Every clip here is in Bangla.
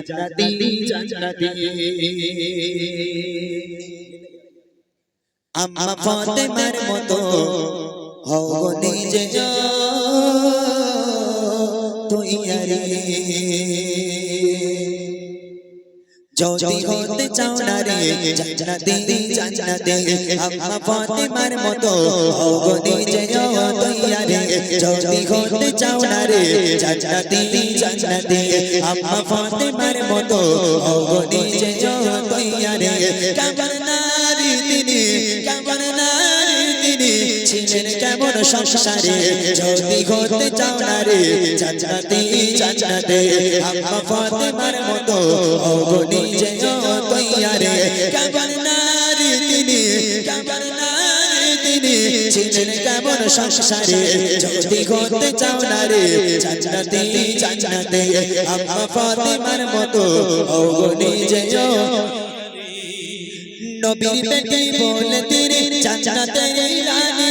জান্নাতি জান্নাতি আম্মা ফাতেমার মতো হও নিজে তৈয়ারি যদি হতে চাও না রে জান্নাতি জান্নাতি আম্মা ফাতেমার মতো হও নিজে তৈয়ারি যদি হতে চাও না রে জান্নাতি জান্নাতি আম্মা ফাতেমার মতো হও নিজে তৈয়ারি কেমন নারী তিনি তিনি ছিলেন কেমন সংসারে? যদি হতে চাও না রে, জান্নাতি জান্নাতি। আম্মা ফাতেমার মতো হও নিজে তৈয়ারি কেমন নারী তিনি, কেমন তিনি ছিলেন কেমন সংসারে? যদি হতে চাও না রে, জান্নাতি জান্নাতি। আম্মা ফাতেমার মতো হও নিজে নবীর বেটি বলে তেরে জান্নাতের রানী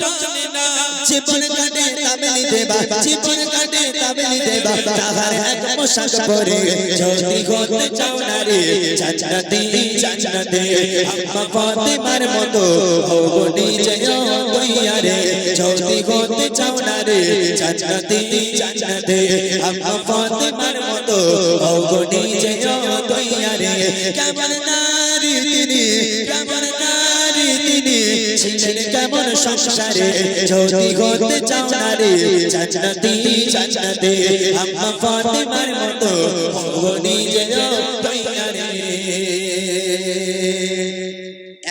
জানে না। জীবন কাটে তাবেলি দেবা। জীবন কাটে তাবেলি দেবা। তাহার এক পোশাক পরে যদি হতে চাও না রে জান্নাতি জান্নাতে আম্মা ফাতেমার মতো হও নিজে তৈয়া রে যদি হতে চাও না রে জান্নাতি জান্নাতে আম্মা ফাতেমার মতো হও নিজে তৈয়া রে কেমন নারী তিনি? কেমন নারী তিনি? ছিলেন কেমন সংসারে? যদি হতে চাও রে জান্নাতি জান্নাতে আম্মা ফাতেমার মতো তৈয়ারে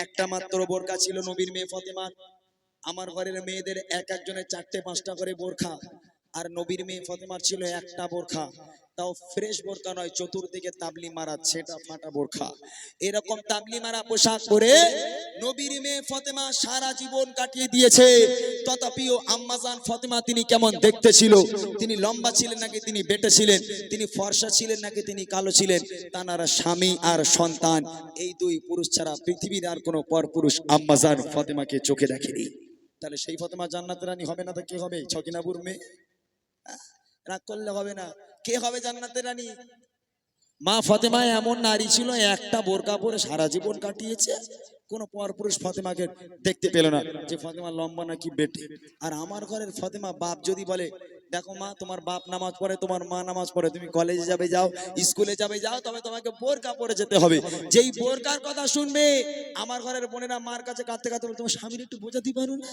একটা মাত্র বোরকা ছিল নবীর মেয়ে ফাতেমার। আমার ঘরের মেয়েদের এক একজনের চারটে পাঁচটা করে বোরখা। আর নবীর মেয়ে ফতেমার ছিল একটা বোরখা। তাও ফ্রেশ বোরখা নয়, চতুর্দিকে তাবলি মারা সেটা ফাটা বোরখা। এরকম তাবলি মারা পোশাক পরে নবীর মেয়ে ফতেমা সারা জীবন কাটিয়ে দিয়েছে। তথাপিও আম্মাজান ফতেমা তিনি কেমন দেখতে ছিল? তিনি লম্বা ছিলেন নাকি তিনি বেটে ছিলেন? তিনি ফর্সা ছিলেন নাকি তিনি কালো ছিলেন? তানারা স্বামী আর সন্তান, এই দুই পুরুষ ছাড়া পৃথিবীর আর কোনো পর পুরুষ আম্মাজান ফতেমাকে চোখে দেখেনি। তাহলে সেই ফতেমা জান্নাতের রানী হবে না তো কে হবে? ছকিনাপুর মেয়ে? রাগ করলে হবে না। কে হবে জান্নাতের রানী? মা ফতেমা এমন নারী ছিল, একটা বোরকা পরে সারা জীবন কাটিয়েছে। কোনো পরপুরুষ ফতেমাকে দেখতে পেল না যে ফতেমা লম্বা নাকি বেটে। আর আমার ঘরের ফতেমা বাপ যদি বলে, দেখো মা, তোমার বাপ নামাজ পড়ে, তোমার মা নামাজ পড়ে, তুমি কলেজে যাবে যাও স্কুলে যাবে যাও, তবে তোমাকে বোরকা পরে যেতে হবে। যেই বোরকার কথা শুনবে, আমার ঘরের বোনেরা মার কাছে কাঁদতে কাঁদতে তোমার স্বামীর একটু বোঝাতে পারো না?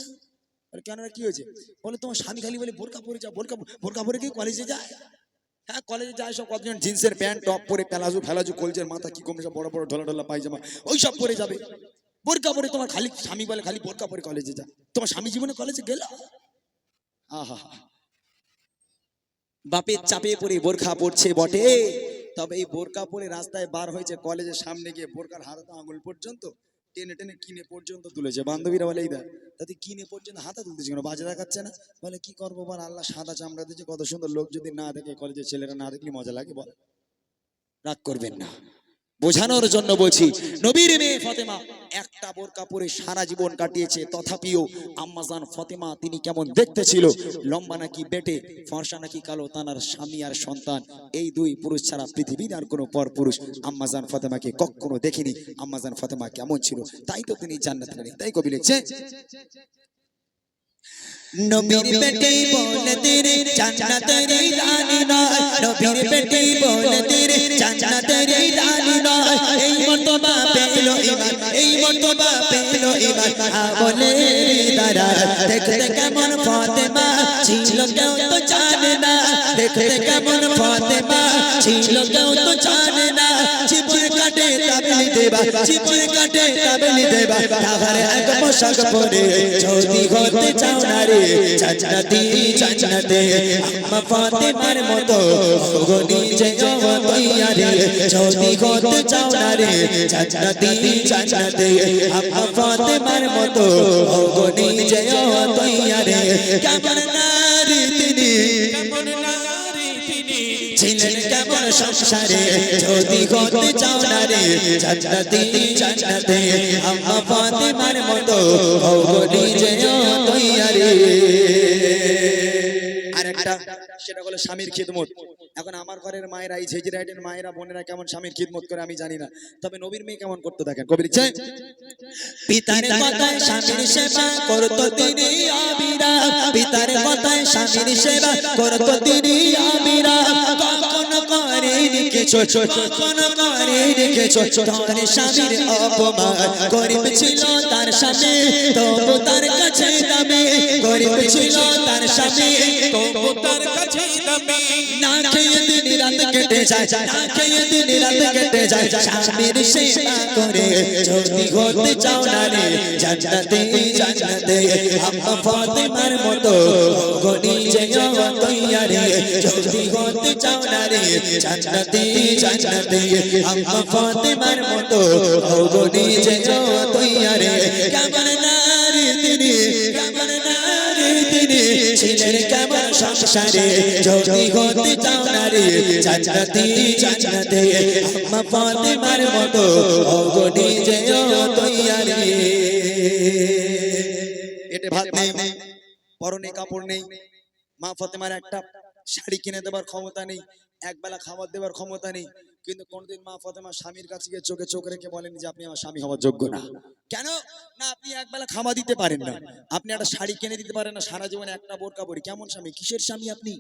বলে কেন কি হয়েছে? বলে তোমার স্বামী খালি বলে বোরকা পরে যা, বোরকা বোরকা পরে কি কলেজে যায়। হ্যাঁ কলেজে যায়, সব কতজন জিন্সের প্যান্ট টপ পরে প্যালাজু, ফেলাজু, কলজের মাথা কি কমে সব বড় বড় ঢোলা ঢোলা পায়জামা ওই সব পরে যাবে। বোরকা পরে তোমার খালি স্বামী বলে খালি বোরকা পরে কলেজে যা। তোমার স্বামী জীবনে কলেজে গেল? আহা। বাপের চাপে পরে বোরখা পড়ছে বটে। তবে এই বোরকা পরে রাস্তায় বার হয়েছে কলেজের সামনে গিয়ে বোরকার হাতা আঙুল পর্যন্ত। টেনে টেনে কিনে পর্যন্ত তুলেছে। বান্ধবীরা বলে, এই তাতে কিনে পর্যন্ত হাতা তুলতেছে কেন বাজে দেখাচ্ছে না। বলে, কি করব বল, আল্লাহ সাদা চামড়া দিয়েছে, কত সুন্দর লোক যদি না দেখে কলেজের ছেলেরা না দেখলে মজা লাগে বল। রাগ করবেন না। বোঝানোর জন্য বলছি, নবীর মেয়ে ফতেমা একটা বোরকা পরে সারা জীবন কাটিয়েছে। তথাপিও আম্মাজান ফতেমা তিনি কেমন দেখতে ছিল লম্বা নাকি বেটে, ফর্সা নাকি কালো, তানার স্বামী আর সন্তান। এই দুই পুরুষ ছাড়া পৃথিবীর আর কোনো পর পুরুষ আম্মাজান ফতেমাকে কখনো দেখেনি। আম্মাজান ফতেমা কেমন ছিল, তাই তো তিনি জান্নাত তাই কবি লিখছে, নবীর বেটি বলে তেরে, জান্নাতের রানী নয়। নবীর বেটি বলে তেরে, জান্নাতের রানী নয়। এই মর্তবা ইমান এই মর্তবা পেল ইমান। বলে তারা দেখতে কেমন ফাতেমা ছিল, কেউ তো জানে না। দেখতে কেমন ফাতেমা ছিল, কেউ তো জানে না। জীবন কাটে তাবেলি দেবা। তাহার এক পোশাক পরে যদি হতে চাও না রে জান্নাতি, জান্নাতে। আম্মা ফাতেমার মতো গনি যে তৈয়া রে যদি হতে চাও না রে জান্নাতি, জান্নাতে। আম্মা ফাতেমার মতো গনি যে তৈয়া রে কেমন নারী তিনি? কেমন সংসারে যদি হতে চাও না রে, জান্নাতি, জান্নাতে আম্মা ফাতেমার মতো হও নিজে তৈয়ারি। আর সেটা হলো স্বামীর খিদমত। আমার ঘরের মায়েরা এই ঝেজিরাইটের মায়েরা বোনেরা কেমন স্বামীর খিদমত করে আমি জানি না। তবে নবীর মেয়ে কেমন করতে দেখেন কবি লিখছে পিতার কথায় স্বামীর সেবা করতো তিনি আবিরা। পিতার কথায় স্বামীর সেবা করতো তিনি আবিরা। কখনো করে কিছু কখনো করে কিছু। তোর স্বামীর অপমান গরিব ছিল তার স্বামী তবু তার কাছে দামি। গরিব ছিল তার স্বামী তবু তার কাছে দামি। না খেয়ে দিন রাত কেটে যায়, না খেয়ে দিন রাত কেটে যায়। স্বামীর সেবা করে যদি হতে চাও না রে জান্নাতে জান্নাতে। আম্মা ফাতেমার মতো গনি যে তৈয়ারে। যদি হতে চাও না রে জান্নাতে জান্নাতে। আম্মা ফাতেমার মতো গনি যে তৈয়ারে। কেমন নারী তিনি, কেমন নারী তিনি? ছিলেন কেমন সংসারে যদি হতে চাও নারে, জান্নাতি জান্নাতে। আম্মা ফাতেমার মতো অগডি যে তৈয়ারি। এটা ভাত নেই, পরনে কাপড় নেই। মা ফাতেমার একটা শাড়ি কিনে দেবার ক্ষমতা নেই, একবেলা খাবার দেবার ক্ষমতা নেই। কিন্তু কোনদিন মা ফতেমা স্বামীর কাছে গিয়ে চোখে চোখ রেখে বলেন যে আপনি আমার স্বামী হওয়ার যোগ্য না। কেন? না, আপনি একবেলা খাওয়া দিতে পারেন না আপনি একটা শাড়ি কিনে দিতে পারেন না, সারা জীবনে একটা বোরকা পরি। কেমন স্বামী? কিসের স্বামী আপনি?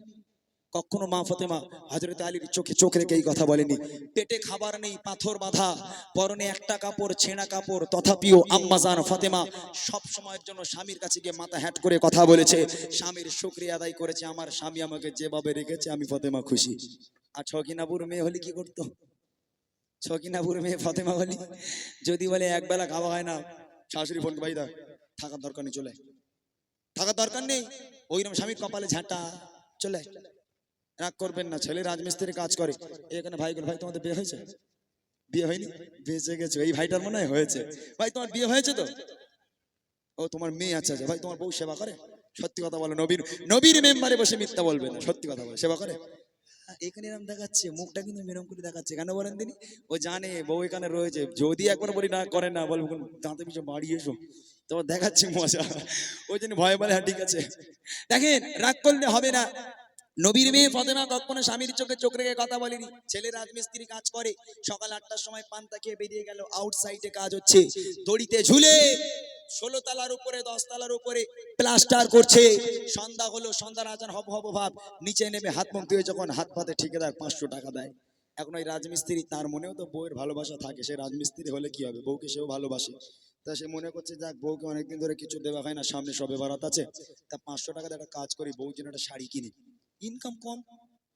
কখনো মা ফতেমা হজরত আলীর চোখে চোখ রেখে এই কথা বলেনি? পেটে খাবার নেই, পাথর বাঁধা, পরনে একটা কাপড়, ছেঁড়া কাপড়, তথাপিও আম্মাজান ফতেমা সব সময়ের জন্য স্বামীর কাছে গিয়ে মাথা হ্যাট করে কথা বলেছে। স্বামীর শুক্রিয়া আদায় করেছে, আমার স্বামী আমাকে যেভাবে রেখেছে, আমি ফতেমা খুশি। আর ছকিনাপুর মেয়ে হলে কি করতো? ছকিনাপুর মেয়ে ফতেমা হলি যদি বলে একবেলা খাওয়া হয় না, শাশুড়ি ফোন ভাই দা থাকার দরকার নেই, চলে থাকার দরকার নেই, ওইরকম স্বামীর কপালে ঝাঁটা, চলে। রাগ করবেন না, ছেলে রাজমিস্ত্রি কাজ করে। এখানে ভাই ভাই, তোমাদের বিয়ে হয়েছে? বিয়ে হয়নি। বেঁচে গেছো। এই ভাইটার মনে হয় হয়েছে। ভাই, তোমার বিয়ে হয়েছে তো? ও, তোমার মেয়ে আছে। ভাই, তোমার বউ সেবা করে? সত্যি কথা বলো, নবীর নবীর মেম্বারে বসে মিথ্যা বলবে না। সত্যি কথা বলে, সেবা করে? এখানে এরম দেখাচ্ছে, মুখটা কিন্তু মেরম করে দেখাচ্ছে। কেন বলেন তিনি? ও জানে, বউ এখানে রয়েছে। যদি একবার বলি না, করে না, বলব দাঁতে পিছু বাড়ি এসো। তোমার দেখাচ্ছে মজা। ওই জন্য ভয় বলে হ্যাঁ ঠিক আছে। দেখেন, রাগ করলে হবে না। নবীর মেয়ে ফতেমা কখনো স্বামীর চোখে চোখ রেখে কথা বলেনি। ছেলে রাজমিস্ত্রি কাজ করে। সকাল আটটার সময় পান্তা খেয়ে বেরিয়ে গেল। আউটসাইডে কাজ হচ্ছে। দড়িতে ঝুলে ষোলো তালার উপরে দশ তালার উপরে প্লাস্টার করছে। সন্ধ্যা হলো সন্ধ্যার আজান হব হব ভাব। নিচে নেমে হাত মুখ দিয়ে যখন হাত পাতে ঠিকাদার পাঁচশো টাকা দেয়। এখন ওই রাজমিস্ত্রি তার মনেও তো বউয়ের ভালোবাসা থাকে। সে রাজমিস্ত্রি হলে কি হবে? বউকে সেও ভালোবাসে। তা সে মনে করছে যাক বউকে অনেকদিন ধরে কিছু দেওয়া হয় না। সামনে সবে বারাত আছে। তা পাঁচশো টাকা দিয়ে একটা কাজ করি বউ যেন একটা শাড়ি কিনি। ইনকাম কম,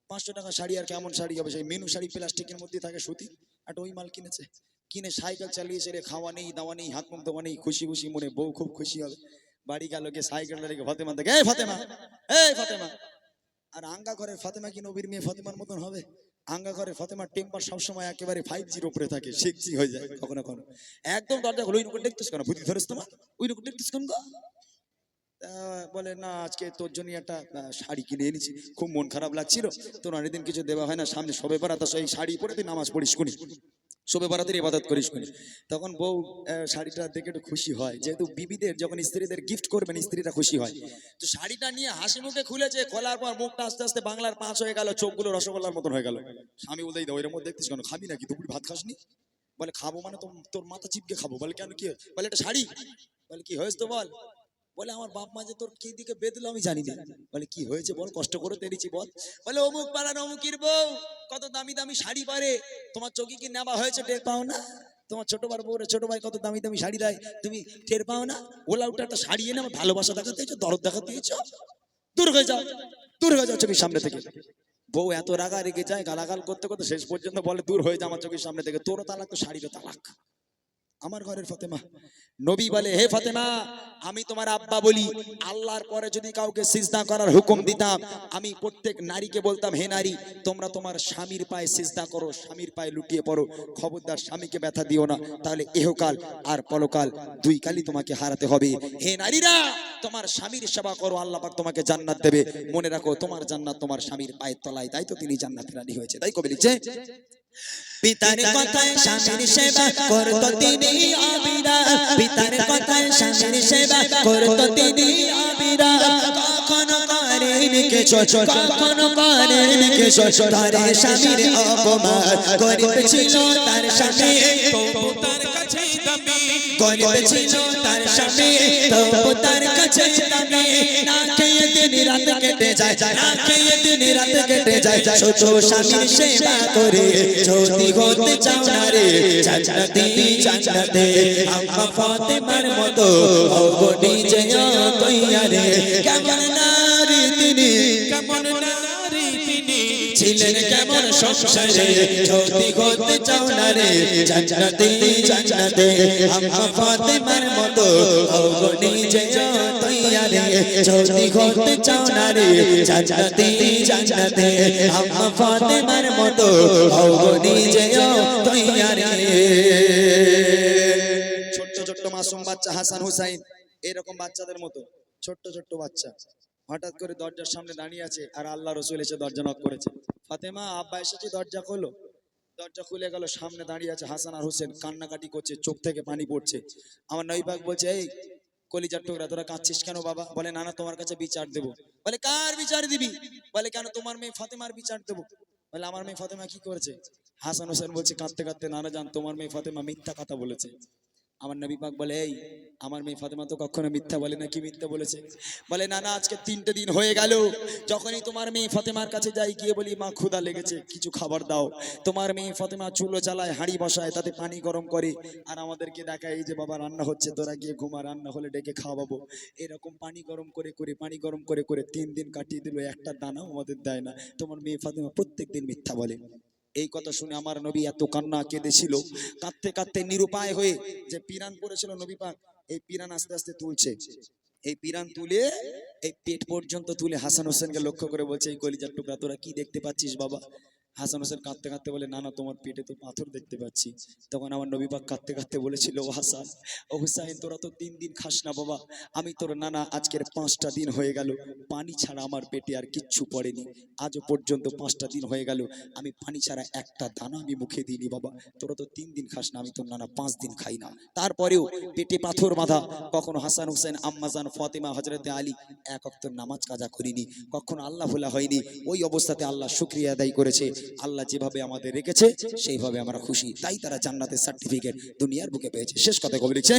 পাঁচশো টাকা শাড়ি আর কেমন শাড়ি হবে? সেই মেনু শাড়ি প্লাস্টিকের মধ্যে থাকে সুতি। একটা ওই মাল কিনেছে। কিনে সাইকেল চালিয়েছে রে খাওয়া নেই, দাওয়া নেই, হাত মুখ দেওয়া নেই, খুশি খুশি মনে বউ খুব খুশি হবে। বাড়ি গেল গিয়ে সাইকেলটা রেখে ফতেমা দেখে, এই ফতেমা এই ফতেমা। আর আঙ্গা ঘরের ফতেমা কি নবীর মেয়ে ফতেমার মতন হবে? আঙ্গা ঘরে ফতেমার টেম্পার সবসময় একেবারে ফাইভ জির উপরে থাকে সিক্স জি হয়ে যায় কখনো কখনো। একদম দরজা হলো ওই রকম দেখতেছ কেন? বুদ্ধি ধরেছ তোমার? ওই রকম দেখতেছ কেন বলে, না, আজকে তোর জন্য একটা শাড়ি কিনে এনেছি। খুব মন খারাপ লাগছিল। তোর অনেকদিন কিছু দেওয়া হয় না। সামনে সবে বেড়া তো সেই শাড়ি পরে তুই নামাজ পড়িস কোনি শোবে বারাতের ইবাদত করিস কোনি তখন বউ শাড়িটা দেখে একটু খুশি হয়। যেহেতু বিবিদের, যখন স্ত্রীদের গিফট করবেন, স্ত্রীরা খুশি হয়। তো শাড়িটা নিয়ে হাসি মুখে খুলেছে। খোলার পর মুখটা আস্তে আস্তে বাংলার পাঁচ হয়ে গেল, চোখগুলো রসগোল্লার মতন হয়ে গেল। স্বামী বলতেই দাও, এর মধ্যে দেখতিস কেন? খাবি নাকি? দুপুর ভাত খাসনি? বলে, খাব মানে তোর মাথা চিপকে খাব। বলে, কেন? কি বলে, এটা শাড়ি। বলে, কি হয়েছে তো বল? বলে, আমার বাপ মা যে তোর কি দিকে বেদলো আমি জানি না। বলে, কি হয়েছে বল? কষ্ট করে তেড়েছি বল। বলে, অমুক পাড়ার অমুকির বউ, কত দামি দামি শাড়ি পারে। তোমার চোখে কি নেওয়া হয়েছে টের পাও না? তোমার ছোট বার বউরে ছোট ভাই কত দামি দামি শাড়ি দেয়, তুমি টের পাও না? ওলা উঠে একটা শাড়ি এনে আমার ভালোবাসা দেখাতে হয়েছে দরদ দেখাতে হয়েছে দূর হয়ে যাও, দূর হয়ে যাও চোখের সামনে থেকে। বউ এত রাগা রেগে যায়, গালাগাল করতে করতে শেষ পর্যন্ত বলে, দূর হয়ে যা আমার চোখের সামনে থেকে, তোরও তালাক, তো শাড়িরও তালাক। আমার ঘরের ফতেমা। নবী বলে, হে ফতেমা, আমি তোমার আব্বা বলি, আল্লাহর পরে যদি কাউকে সিজদা করার হুকুম দিতাম, আমি প্রত্যেক নারীকে বলতাম, হে নারী, তোমরা তোমার স্বামীর পায়ে সিজদা করো, স্বামীর পায়ে লুটিয়ে পড়ো, খবরদার স্বামীকে ব্যথা দিও না, তাহলে এহকাল আর পরকাল দুই কালই তোমাকে হারাতে হবে। হে নারীরা, তোমার স্বামীর সেবা করো, আল্লাহ পাক তোমাকে জান্নাত দেবে। মনে রাখো, তোমার জান্নাত তোমার স্বামীর পায়ের তলায়, তাই তো তিনি জান্নাতের রানী হয়েছে, তাই কবি লিখছে? পিতার কথায় স্বামীর সেবা করত তিনি আবিরা পিতার কথায় স্বামীর সেবা করত তিনি আবিরা কখনো করেন কিছু কখনো করেন কে চচ তার স্বামীর অপমান গরিব ছিল তার স্বামী গরিব ছিল তার স্বামী তবু তার কাছে দামি। না খেয়ে দিন রাত কেটে যায় না খেয়ে দিন রাত কেটে যায়। ছোট স্বামীর সেবা করে যদি হতে চাও না রে, জান্নাতে জান্নাতে। আম্মা ফাতেমার মতো হব নিজে তৈয়ারে কেমন নারী কেমন সংসারে? চাও না রে, জান্নাতে জান্নাতে। আম্মা ফাতেমার তৈয়ারে চাও না রে, জান্নাতে জান্নাতে। আম্মা ফাতেমার তৈয়ারে ছোট্ট ছোট্ট মাসুম বাচ্চা হাসান হুসাইন, এরকম বাচ্চাদের মতো, ছোট্ট ছোট্ট বাচ্চা। হঠাৎ করে দরজার সামনে দাঁড়িয়ে আছে, আর আল্লাহ রসুল এসে দরজা নক করেছে। ফাতেমা আব্বা এসেছে, দরজা খোলো। দরজা খুলে গেল, সামনে দাঁড়িয়ে আছে হাসান আর হোসেন, কান্নাকাটি করছে, চোখ থেকে পানি পড়ছে। আমার নইবাগ বলছে, এই কলিজার টুকরা, তোরা কাঁদছিস কেন বাবা? বলে না না তোমার কাছে বিচার দেবো। বলে, কার বিচার দিবি? বলে, কেন তোমার মেয়ে ফাতেমার বিচার দেবো? বলে, আমার মেয়ে ফাতেমা কি করেছে? হাসান হোসেন বলছে, কাঁদতে কাঁদতে, নানা জান, তোমার মেয়ে ফাতেমা মিথ্যা কথা বলেছে। আমার নবী পাক বলে, এই, আমার মেয়ে ফাতেমা তো কখনো মিথ্যা বলে না, কি মিথ্যা বলেছে? বলে, না না, আজকে তিনটে দিন হয়ে গেল। যখনই তোমার মেয়ে ফাতেমার কাছে যাই, গিয়ে বলি, মা, ক্ষুধা লেগেছে, কিছু খাবার দাও। তোমার মেয়ে ফাতেমা চুলো জ্বালায় হাঁড়ি বসায়, তাতে পানি গরম করে, আর আমাদেরকে দেখায়, এই যে বাবা, রান্না হচ্ছে, তোরা গিয়ে ঘুমা, রান্না হলে ডেকে খাওয়াবো। এরকম পানি গরম করে করে, পানি গরম করে করে তিন দিন কাটিয়ে দিল, একটা দানাও আমাদের দেয় না। তোমার মেয়ে ফাতেমা প্রত্যেক দিন মিথ্যা বলে। এই কথা শুনে আমার নবী এত কান্না কেঁদেছিল। কাঁদতে কাঁদতে নিরুপায় হয়ে যে পিরান পড়েছিল নবী পাক, এই পিরান আস্তে আস্তে তুলছে। এই পিরান তুলে, এই পেট পর্যন্ত তুলে হাসান হোসেনকে লক্ষ্য করে বলছে, এই কলিজার টুকরা, তোরা কি দেখতে পাচ্ছিস বাবা? হাসান হোসেন কাঁদতে কাঁদতে বলে, না না, তোমার পেটে তো পাথর দেখতে পাচ্ছি। তখন আমার নবী পাক কাঁদতে কাঁদতে বলেছিল, ও হাসান, ও হুসাইন, তোরা তো তিন দিন খাস না বাবা। আমি তোর নানা আজকের পাঁচটা দিন হয়ে গেল। পানি ছাড়া আমার পেটে আর কিচ্ছু পড়েনি। আজও পর্যন্ত পাঁচটা দিন হয়ে গেল। আমি পানি ছাড়া একটা দানা আমি মুখে দিইনি বাবা। তোরা তো তিন দিন খাস না, আমি তোর নানা পাঁচ দিন খাই না। তারপরেও পেটে পাথর বাঁধা, কখনো হাসান হোসেন আম্মাজান ফাতেমা হজরতে আলী এক অক্ত নামাজ কাজা করিনি। কখনো আল্লাহ ভোলা হয়নি। ওই অবস্থাতে আল্লাহ শুক্রিয়া আদায় করেছে। আল্লাহ যেভাবে আমাদের রেখেছে, সেইভাবে আমরা খুশি। তাই তারা জান্নাতের সার্টিফিকেট দুনিয়ার বুকে পেয়েছে। শেষ কথা কবি লিখছে,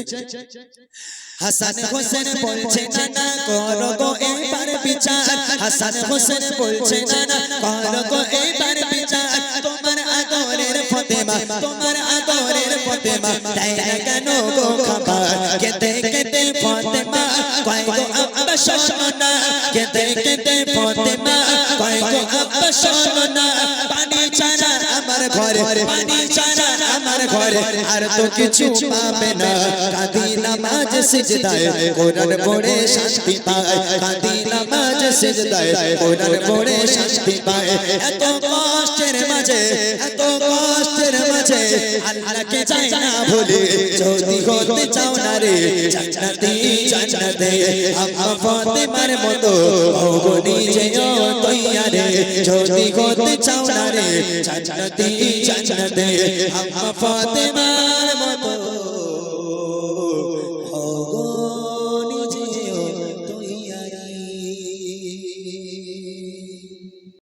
হাসান হোসেন বলছে না করো গো এবার বিচার। হাসান হোসেন বলছে না করো গো এবার বিচার। তোমার আদরের ফতেমা, তোমার আদরের ফতেমা, তাই কেন গো খাবার? কেতে কেতে ফতেমা, কয় গো আব্বা শোনা কেতে কেতে ফতেমা, কয় গো আব্বা শোনা ঘরে, পানি ছাড়া আমার ঘরে আর তো কিছু পাবে না। কাঁদি নামাজ সিজদায়, কোরআন পড়ে শান্তি পায়। কাঁদি নামাজ সিজদায়, কোরআন পড়ে শান্তি পায়। এত এত মাঝে আল্লাহকে চাই না ভুলে যদি হতে চাও না রে জান্নাতে জান্নাতে আম্মা ফাতেমার মতো হব নিজে তৈয়ারে যদি হতে চাও না রে জান্নাতে জান্নাতে আম্মা ফাতেমা।